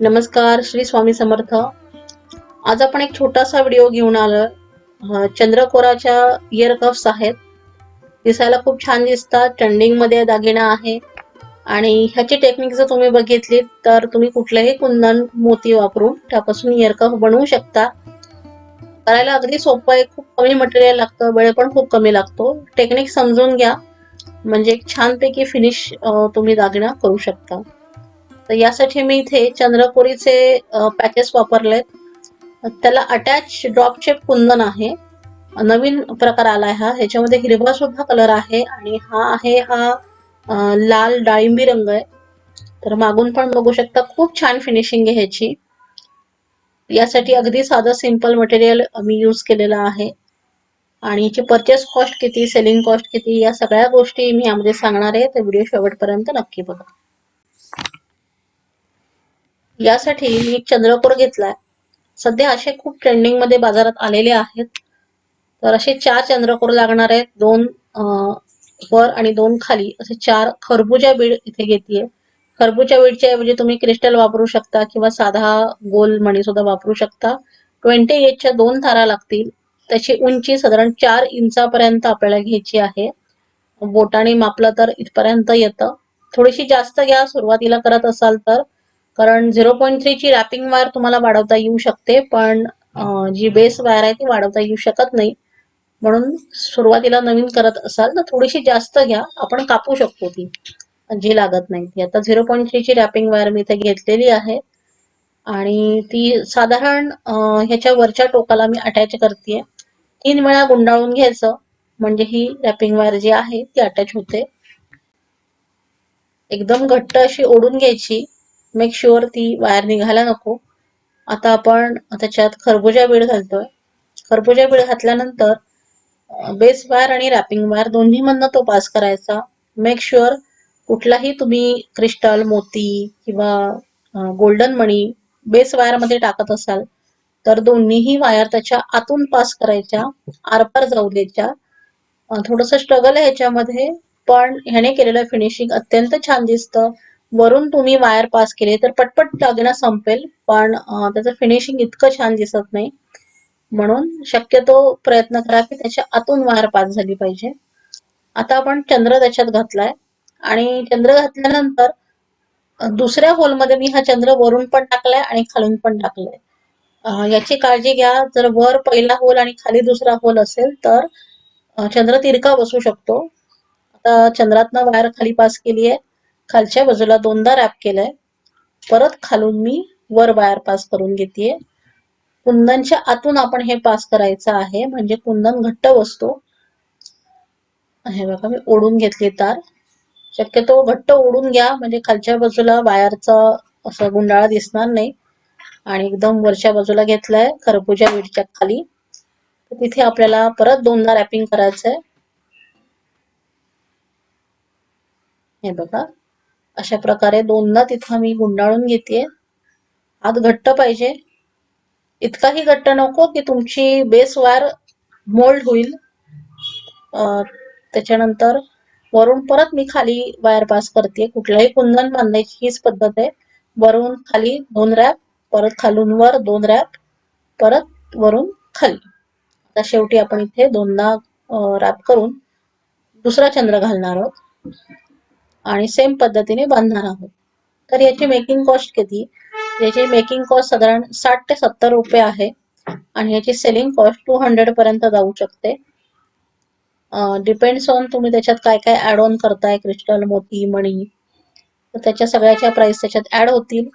नमस्कार श्री स्वामी समर्थ. आज आपण एक छोटासा व्हिडिओ घेऊन आलो चंद्रकोराच्या इयर कफ्स आहेत. दिसायला खूप छान दिसतात ट्रेंडिंगमध्ये दागिना आहे. आणि ह्याची टेक्निक जर तुम्ही बघितली तर तुम्ही कुठलेही कुंदन मोती वापरून त्यापासून इयरकफ बनवू शकता. करायला अगदी सोपं आहे खूप कमी मटेरियल लागतं वेळ पण खूप कमी लागतो. टेक्निक समजून घ्या. म्हणजे एक छानपैकी फिनिश तुम्ही दागिना करू शकता. तर यासाठी मी इथे चंद्रकोरीचे पॅचेस वापरलेत. त्याला अटॅच ड्रॉप शेप कुंदन आहे. नवीन प्रकार आलाय हा. ह्याच्यामध्ये हिरवा सुद्धा कलर आहे आणि हा आहे हा लाल डाळिंबी रंग आहे. तर मागून पण बघू शकता खूप छान फिनिशिंग आहे ह्याची. यासाठी अगदी साधं सिंपल मटेरियल मी यूज केलेलं आहे. आणि याची परचेस कॉस्ट किती सेलिंग कॉस्ट किती या सगळ्या गोष्टी मी यामध्ये सांगणार आहे. तर व्हिडिओ शेवटपर्यंत नक्की बघा. यासाठी मी एक चंद्रकोर घेतलाय. सध्या असे खूप ट्रेंडिंगमध्ये बाजारात आलेले आहेत. तर असे चार चंद्रकोर लागणार आहेत. दोन वर आणि दोन खाली. असे चार खरबूजा बीड इथे घेतलीये खरबूजा बीडच्या ऐवजी तुम्ही क्रिस्टल वापरू शकता किंवा साधा गोल मणी सुद्धा वापरू शकता. ट्वेंटी एटच्या दोन तारा लागतील. त्याची उंची साधारण चार इंचापर्यंत आपल्याला घ्यायची आहे. बोटाने मापलं तर इथपर्यंत येतं. थोडीशी जास्त घ्या. सुरुवातीला करत असाल तर कारण झिरो पॉईंट थ्रीची रॅपिंग वायर तुम्हाला वाढवता येऊ शकते पण जी बेस वायर आहे ती वाढवता येऊ शकत नाही. म्हणून सुरुवातीला नवीन करत असाल तर थोडीशी जास्त घ्या. आपण कापू शकतो ती. जी लागत नाही. ती आता झिरो पॉईंट थ्रीची रॅपिंग वायर मी इथे घेतलेली आहे. आणि ती साधारण ह्याच्या वरच्या टोकाला मी अटॅच करते तीन वेळा गुंडाळून घ्यायचं. म्हणजे ही रॅपिंग वायर जी आहे ती अटॅच होते. एकदम घट्ट अशी ओढून घ्यायची. मेक शुअर ती वायर निघायला नको. आता आपण त्याच्यात खरबुजा बीड घालतोय. खरबुजा बीड घातल्यानंतर बेस वायर आणि रॅपिंग वायर दोन्ही मधनं तो पास करायचा. मेक शुअर कुठलाही तुम्ही क्रिस्टल मोती किंवा गोल्डन मणी बेस वायरमध्ये टाकत असाल तर दोन्हीही वायर त्याच्या आतून पास करायच्या आरपार जाऊ द्यायच्या. थोडस स्ट्रगल आहे ह्याच्यामध्ये पण ह्याने केलेलं फिनिशिंग अत्यंत छान दिसतं. वरून तुम्ही वायर पास केले तर पटपट दागिना संपेल पण त्याचं फिनिशिंग इतकं छान दिसत नाही. म्हणून शक्यतो प्रयत्न करा की त्याच्या आतून वायर पास झाली पाहिजे. आता आपण चंद्र त्याच्यात घातलाय. आणि चंद्र घातल्यानंतर दुसऱ्या होलमध्ये मी हा चंद्र वरून पण टाकलाय आणि खालून पण टाकलाय. याची काळजी घ्या. जर वर पहिला होल आणि खाली दुसरा होल असेल तर चंद्र तिरका बसू शकतो. आता चंद्रातनं वायर खाली पास केली आहे खालच्या बाजूला दोनदा रॅप केलाय. परत खालून मी वर वायर पास करून घेतेय. कुंदनच्या आतून आपण हे पास करायचं आहे. म्हणजे कुंदन घट्ट बसतो. हे बघा मी ओढून घेतली तार. शक्यतो घट्ट ओढून घ्या. म्हणजे खालच्या बाजूला वायरचा असं गुंडाळा दिसणार नाही. आणि एकदम वरच्या बाजूला घेतलाय खरबूजा वीडच्या खाली. तर तिथे आपल्याला परत दोनदा रॅपिंग करायचंय. हे बघा. अशा प्रकारे दोनदा तिथं मी गुंडाळून घेतेय. आत घट्ट पाहिजे. इतकाही घट्ट नको की तुमची बेस वायर मोल्ड होईल. अं, त्याच्यानंतर वरून परत मी खाली वायर पास करते कुठल्याही कुंदन बांधायची हीच पद्धत आहे. वरून खाली दोन रॅप परत खालून वर दोन रॅप परत वरून खाली. आता शेवटी आपण इथे दोनदा रॅप करून दुसरा चंद्र घालणार आहोत. आणि सेम पद्धतीने बांधणार आहोत. तर याची मेकिंग कॉस्ट किती? याची मेकिंग कॉस्ट साधारण साठ ते सत्तर रुपये आहे. आणि याची सेलिंग कॉस्ट टू हंड्रेड पर्यंत जाऊ शकते. डिपेंड्स ऑन तुम्ही त्याच्यात काय काय ऍड ऑन करताय क्रिस्टल मोती मणी. तर त्याच्या सगळ्याच्या प्राइस त्याच्यात ऍड होतील.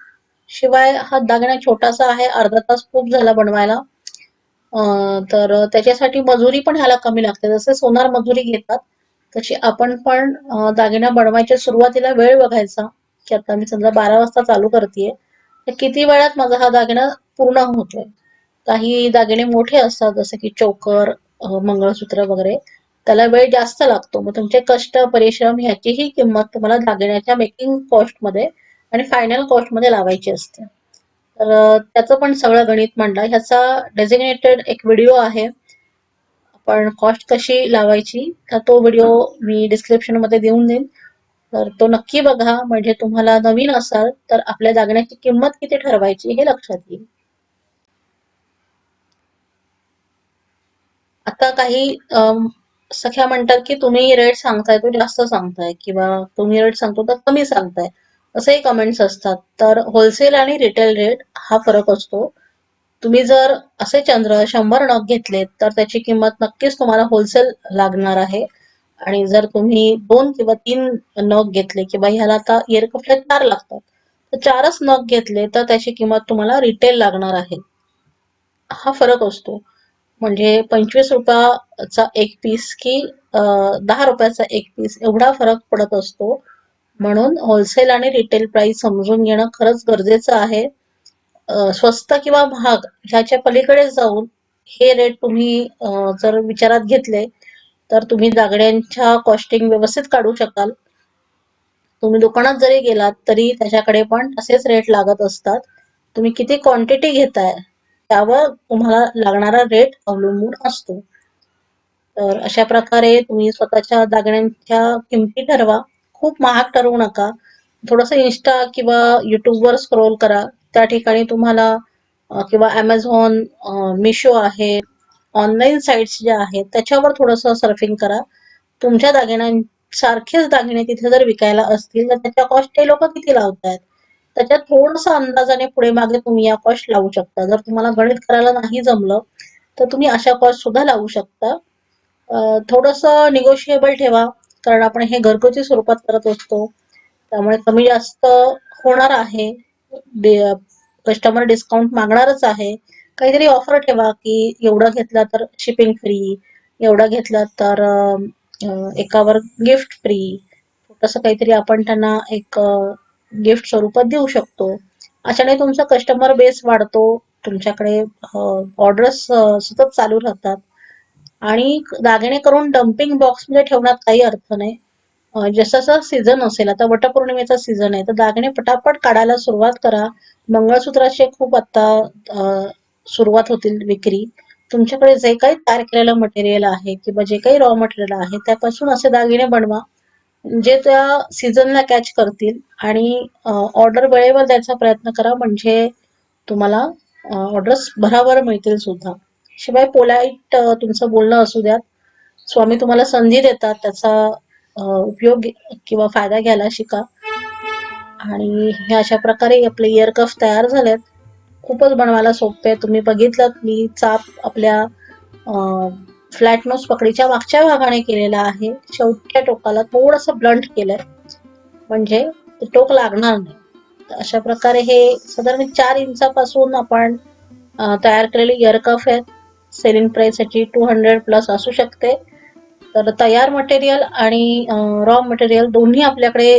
शिवाय हा दागिना छोटासा आहे अर्धा तास खूप झाला बनवायला. तर त्याच्यासाठी मजुरी पण ह्याला कमी लागते. जसे सोनार मजुरी घेतात तशी आपण पण दागिना बनवायच्या सुरुवातीला वेळ बघायचा. की आता मी समजा बारा वाजता चालू करतेय तर किती वेळात माझा हा दागिना पूर्ण होतोय? काही दागिने मोठे असतात जसं की चोकर मंगळसूत्र वगैरे. त्याला वेळ जास्त लागतो. मग तुमचे कष्ट परिश्रम ह्याचीही किंमत तुम्हाला दागिन्याच्या मेकिंग कॉस्टमध्ये आणि फायनल कॉस्टमध्ये लावायची असते. तर त्याचं पण सगळं गणित मांडलं ह्याचा डेझिग्नेटेड एक व्हिडिओ आहे. पण कॉस्ट कशी लावायची तर तो व्हिडिओ मी डिस्क्रिप्शनमध्ये देऊन देईन. तर तो नक्की बघा. म्हणजे तुम्हाला नवीन असाल तर आपल्या जागण्याची किंमत किती ठरवायची हे लक्षात येईल. आता काही सख्या म्हणतात की तुम्ही रेट सांगताय तो जास्त सांगताय किंवा तुम्ही रेट सांगतो तर कमी सांगताय. असेही कमेंट्स असतात. तर होलसेल आणि रिटेल रेट हा फरक असतो. तुम्ही जर असे चंद्र शंभर नग घेतले तर त्याची किंमत नक्कीच तुम्हाला होलसेल लागणार आहे. आणि जर तुम्ही दोन किंवा तीन नग घेतले किंवा ह्याला आता एअरकफ्ल्या चार लागतात तर चारच नग घेतले तर त्याची किंमत तुम्हाला रिटेल लागणार आहे. हा फरक असतो. म्हणजे पंचवीस रुपयाचा एक पीस की दहा रुपयाचा एक पीस एवढा फरक पडत असतो. म्हणून होलसेल आणि रिटेल प्राइस समजून घेणं खरंच गरजेचं आहे. स्वस्त किंवा महाग ह्याच्या पलीकडे जाऊन हे रेट तुम्ही जर विचारात घेतले तर तुम्ही दागड्यांच्या कॉस्टिंग व्यवस्थित काढू शकाल. तुम्ही दुकानात जरी गेलात तरी त्याच्याकडे पण असेच रेट लागत असतात. तुम्ही किती क्वांटिटी घेताय त्यावर तुम्हाला लागणारा रेट अवलंबून असतो. तर अशा प्रकारे तुम्ही स्वतःच्या दागण्यांच्या किमती ठरवा. खूप महाग ठरवू नका. थोडंसं इन्स्टा किंवा युट्यूबवर स्क्रोल करा. त्या ठिकाणी तुम्हाला किंवा ॲमेझॉन मिशो आहे ऑनलाईन साईट्स ज्या आहेत त्याच्यावर थोडंसं सर्फिंग करा. तुमच्या दागिन्यांसारखेच दागिने तिथे जर विकायला असतील तर त्याच्या कॉस्ट ते लोक किती लावतायत? त्याच्यात थोडंसं अंदाजाने पुढे मागे तुम्ही या कॉस्ट लावू शकता. जर तुम्हाला गणित करायला नाही जमलं तर तुम्ही अशा कॉस्ट सुद्धा लावू शकता. थोडंसं निगोशिएबल ठेवा कारण आपण हे घरगुती स्वरूपात करत असतो. त्यामुळे कमी जास्त होणार आहे. कस्टमर डिस्काउंट मागणारच आहे. काहीतरी ऑफर ठेवा की एवढं घेतलं तर शिपिंग फ्री एवढं घेतलं तर एकावर गिफ्ट फ्री तसं काहीतरी आपण त्यांना एक गिफ्ट स्वरूपात देऊ शकतो. अशाने तुमचा कस्टमर बेस वाढतो तुमच्याकडे ऑर्डर्स सतत चालू राहतात. आणि दागिने करून डम्पिंग बॉक्समध्ये ठेवण्यात काही अर्थ नाही. अं, जसं सीझन असेल आता वटपौर्णिमेचा सीझन आहे तर दागिने पटापट काढायला सुरुवात करा. मंगळसूत्राचे खूप आता सुरुवात होतील विक्री. तुमच्याकडे जे काही तयार केलेलं मटेरियल आहे किंवा जे काही रॉ मटेरियल आहे त्यापासून असे दागिने बनवा जे त्या सीझनला कॅच करतील. आणि ऑर्डर वेळेवर द्यायचा प्रयत्न करा म्हणजे तुम्हाला ऑर्डर्स भराभर मिळतील सुद्धा. शिवाय पोलाईट तुमचं बोलणं असू द्यात. स्वामी तुम्हाला संधी देतात त्याचा उपयोग किंवा फायदा घ्यायला शिका. आणि हे अशा प्रकारे आपले इयर कफ तयार झालेत. खूपच बनवायला सोपे आहे. तुम्ही बघितलं मी चाप आपल्या फ्लॅट नोज पकडीच्या मागच्या भागाने केलेला आहे. शेवटच्या टोकाला थोडंसं ब्लंट केलंय. म्हणजे टोक लागणार नाही. तर अशा प्रकारे हे साधारण चार इंचापासून आपण तयार केलेले इयर कफ आहेत. Selling price two hundred plus असू शकते. तर तयार मटेरियल आणि रॉ मटेरियल दोन्ही आपल्याकडे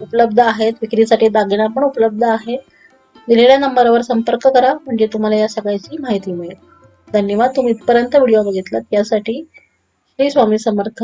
उपलब्ध आहेत. विक्रीसाठी दागिना पण उपलब्ध आहे. दिलेल्या नंबरवर संपर्क करा म्हणजे तुम्हाला या सगळ्याची माहिती मिळेल. धन्यवाद. तुम्ही इथपर्यंत व्हिडिओ बघितलात. यासाठी श्री स्वामी समर्थ.